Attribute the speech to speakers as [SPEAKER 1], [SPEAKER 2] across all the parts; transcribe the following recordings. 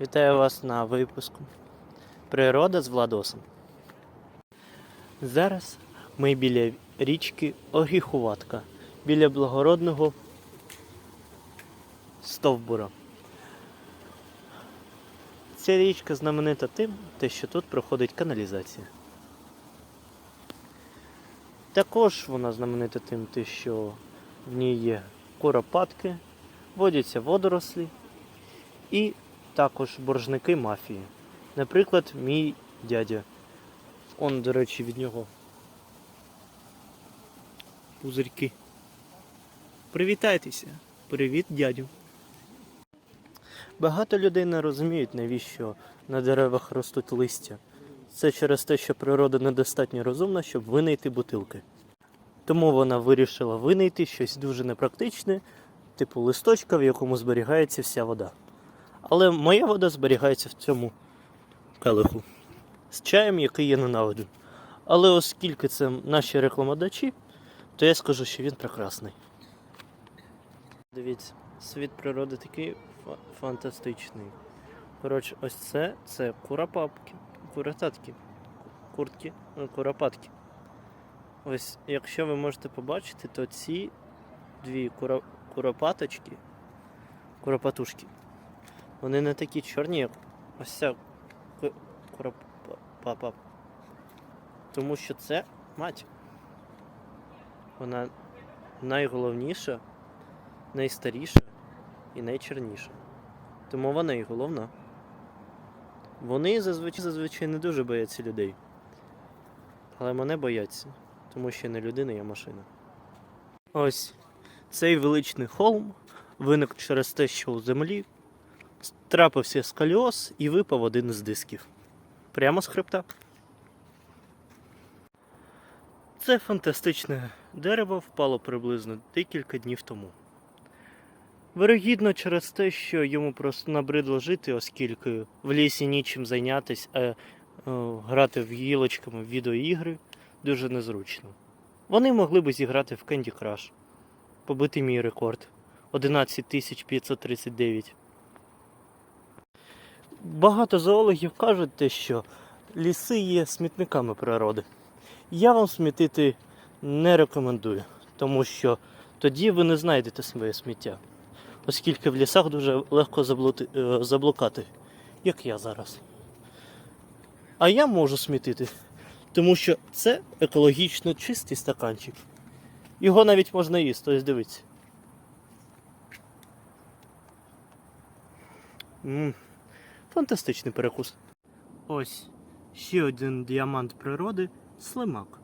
[SPEAKER 1] Вітаю вас на випуску. Природа з Владосом. Зараз ми біля річки Оріхуватка, біля благородного стовбура. Ця річка знаменита тим, що тут проходить каналізація. Також вона знаменита тим, що в ній є куропатки, водяться водорослі і також боржники мафії. Наприклад, мій дядя. Он, до речі, від нього. Пузирьки. Привітайтеся. Привіт, дядю. Багато людей не розуміють, навіщо на деревах ростуть листя. Це через те, що природа недостатньо розумна, щоб винайти бутилки. Тому вона вирішила винайти щось дуже непрактичне, типу листочка, в якому зберігається вся вода. Але моя вода зберігається в цьому келиху з чаєм, який я ненавиджу. Але оскільки це наші рекламодачі, то я скажу, що він прекрасний. Дивіться, світ природи такий фа- фантастичний. Коротше, ось це це куропапки, куротатки, куртки, ну, куропатки. Ось, якщо ви можете побачити, то ці дві куро... куропаточки, куропатушки, вони не такі чорні, як ось ця куропапа. Тому що це мать. Вона найголовніша, найстаріша і найчорніша. Тому вона і головна. Вони зазвичай, зазвичай не дуже бояться людей. Але мене бояться, тому що я не людина, я машина. Ось цей величний холм виник через те, що у землі трапився скаліоз і випав один із дисків. Прямо з хребта. Це фантастичне дерево впало приблизно декілька днів тому. Вирогідно через те, що йому просто набридло жити, оскільки в лісі нічим зайнятися, а е, грати в гілочками в відеоігри дуже незручно. Вони могли би зіграти в Candy Crush, побити мій рекорд 11539. Багато зоологів кажуть те, що ліси є смітниками природи. Я вам смітити не рекомендую, тому що тоді ви не знайдете своє сміття, оскільки в лісах дуже легко заблути, е, заблукати, як я зараз. А я можу смітити, тому що це екологічно чистий стаканчик. Його навіть можна їсти, ось дивіться. Фантастичний перекус. Ось ще один діамант природи слимак.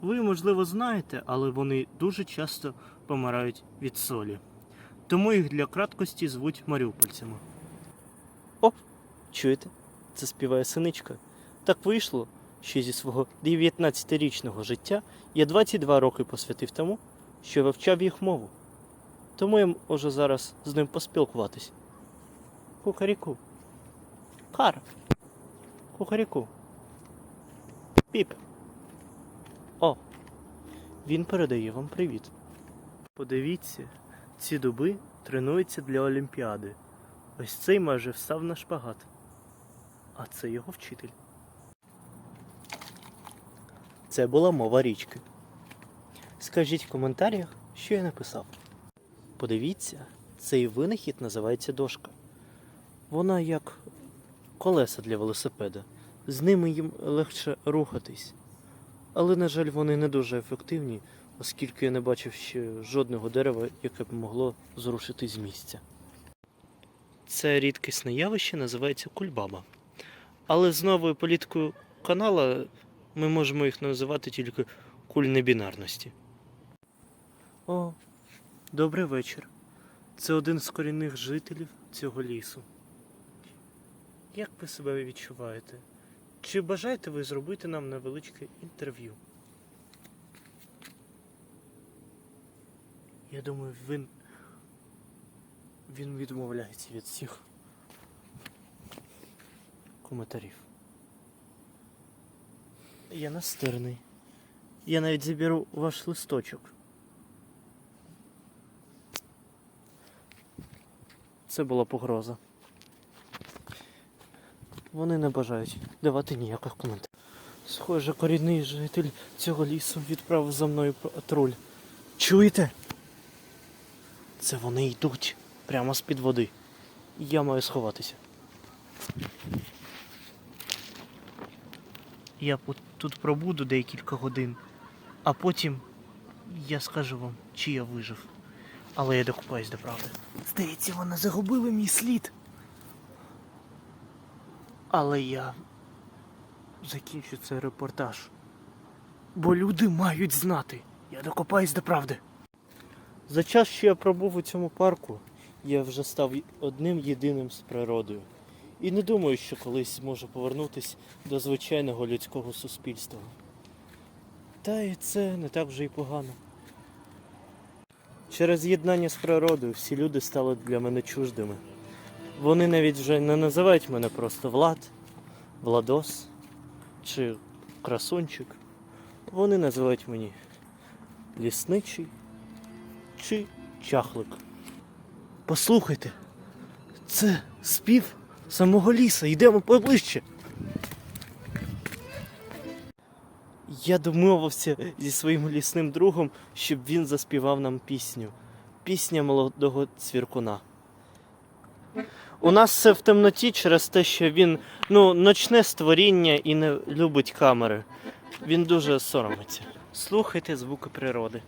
[SPEAKER 1] Ви, можливо, знаєте, але вони дуже часто помирають від солі. Тому їх для краткості звуть маріупольцями. О, чуєте? Це співає синичка. Так вийшло, що зі свого 19-річного життя я 22 роки посвятив тому, що вивчав їх мову. Тому я можу зараз з ним поспілкуватись. Кукаріку. Кар. Кукаріку. Піп. О, він передає вам привіт. Подивіться, ці дуби тренуються для Олімпіади. Ось цей майже встав на шпагат. А це його вчитель. Це була мова річки. Скажіть в коментарях, що я написав. Подивіться, цей винахід називається дошка. Вона як колеса для велосипеда. З ними їм легше рухатись. Але, на жаль, вони не дуже ефективні, оскільки я не бачив ще жодного дерева, яке б могло зрушити з місця. Це рідкісне явище називається кульбаба. Але з новою політикою канала ми можемо їх називати тільки куль небінарності. О, добрий вечір. Це один з корінних жителів цього лісу. Як ви себе відчуваєте? Чи бажаєте ви зробити нам невеличке інтерв'ю? Я думаю, він. Він відмовляється від всіх коментарів. Я настирний. Я навіть заберу ваш листочок. Це була погроза. Вони не бажають давати ніяких коментарів. Схоже, корінний житель цього лісу відправив за мною патруль. Чуєте? Це вони йдуть прямо з-під води. Я маю сховатися. Я тут пробуду декілька годин, а потім я скажу вам, чи я вижив. Але я докупаюсь до правди. Здається, вони загубили мій слід. Але я закінчу цей репортаж. Бо люди мають знати. Я докопаюсь до правди. За час, що я пробув у цьому парку, я вже став одним єдиним з природою. І не думаю, що колись зможу повернутися до звичайного людського суспільства. Та і це не так вже й погано. Через єднання з природою всі люди стали для мене чуждими. Вони навіть вже не називають мене просто Влад, Владос чи Красунчик. Вони називають мені лісничий чи чахлик. Послухайте, це спів самого ліса. Йдемо поближче. Я домовився зі своїм лісним другом, щоб він заспівав нам пісню. Пісня молодого цвіркуна. У нас все в темноті через те, що він ну, ночне створіння і не любить камери. Він дуже соромиться. Слухайте звуки природи.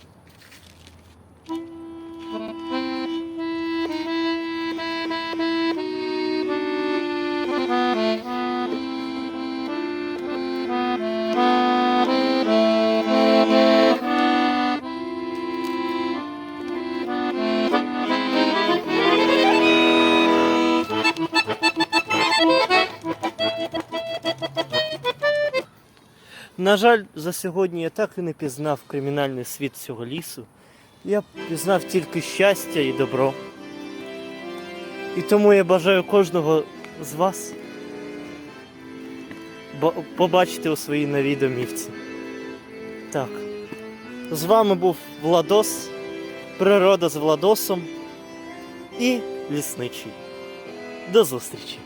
[SPEAKER 1] На жаль, за сьогодні я так і не пізнав кримінальний світ цього лісу. Я пізнав тільки щастя і добро. І тому я бажаю кожного з вас побачити у своїй новій домівці. Так. З вами був Владос, природа з Владосом і лісничий. До зустрічі!